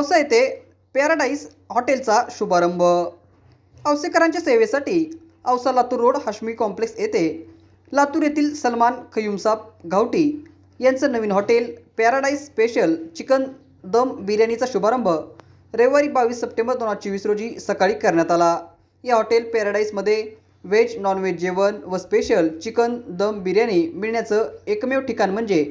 औसा येथे पॅराडाईज हॉटेलचा शुभारंभ. औसेकरांच्या सेवेसाठी औसा लातूर रोड हाशमी कॉम्प्लेक्स येथे लातूर येथील सलमान खयुमसाब घावटी यांचं नवीन hotel paradise special chicken dum बिर्याणीचा शुभारंभ रविवारी बावीस सप्टेंबर दोन हजार चोवीस रोजी सकाळी करण्यात आला. या हॉटेल पॅराडाईजमध्ये व्हेज नॉनव्हेज जेवण व स्पेशल चिकन दम बिर्याणी मिळण्याचं एकमेव ठिकाण म्हणजे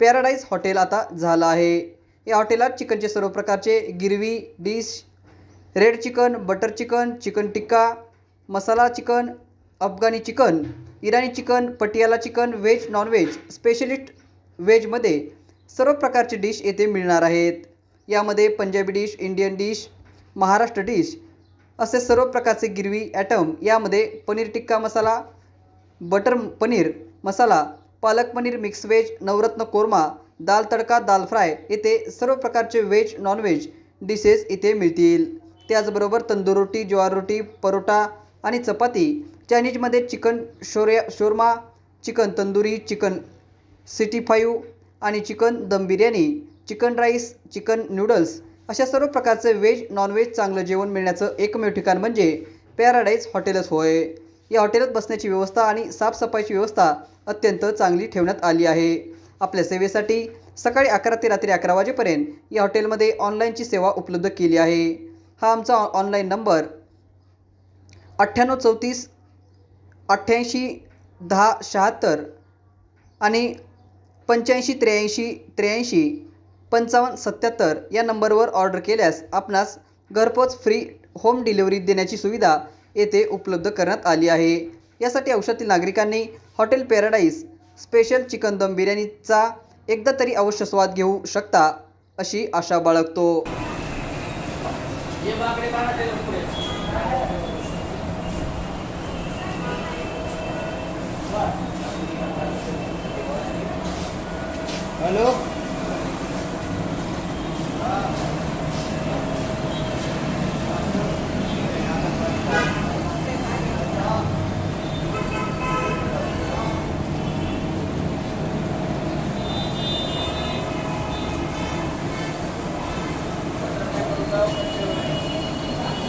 पॅराडाईज हॉटेल आता झालं आहे. या हॉटेलात चिकनचे सर्व प्रकारचे gravy dish red chicken butter chicken chicken tikka masala chicken Afghani chicken Irani chicken Patiala chicken veg non veg specialist व्हेजमध्ये सर्व प्रकारचे डिश येथे मिळणार आहेत. यामध्ये Punjabi dish Indian dish Maharashtra dish असे सर्व प्रकारचे गिरवी ॲटम यामध्ये paneer tikka masala butter paneer masala palak paneer mix veg navratan korma dal tadka dal fry येथे सर्व प्रकारचे व्हेज नॉनव्हेज डिशेस इथे मिळतील. त्याचबरोबर तंदूर रोटी ज्वार रोटी परोटा आणि चपाती. चायनीजमध्ये chicken शोर्या shawarma chicken tandoori chicken sixty five आणि chicken dum biryani chicken rice chicken noodles अशा सर्व प्रकारचे व्हेज नॉनव्हेज चांगलं जेवण मिळण्याचं एकमेव ठिकाण म्हणजे पॅराडाईज हॉटेलच होय. या हॉटेलात बसण्याची व्यवस्था आणि साफसफाईची व्यवस्था अत्यंत चांगली ठेवण्यात आली आहे. आपल्या सेवेसाठी सकाळी अकरा ते रात्री अकरा वाजेपर्यंत या हॉटेलमध्ये ऑनलाईनची सेवा उपलब्ध केली आहे. हा आमचा ऑनलाईन नंबर अठ्ठ्याण्णव चौतीस अठ्ठ्याऐंशी दहा शहात्तर आणि पंच्याऐंशी त्र्याऐंशी त्र्याऐंशी पंचावन्न सत्याहत्तर या नंबरवर ऑर्डर केल्यास आपणास घरपोच फ्री होम डिलिव्हरी देण्याची सुविधा येथे उपलब्ध करण्यात आली आहे. यासाठी औषधातील नागरिकांनी hotel paradise special chicken dum बिर्याणीचा एकदा तरी अवश्य स्वाद घेऊ शकता अशी आशा बाळगतो. हॅलो?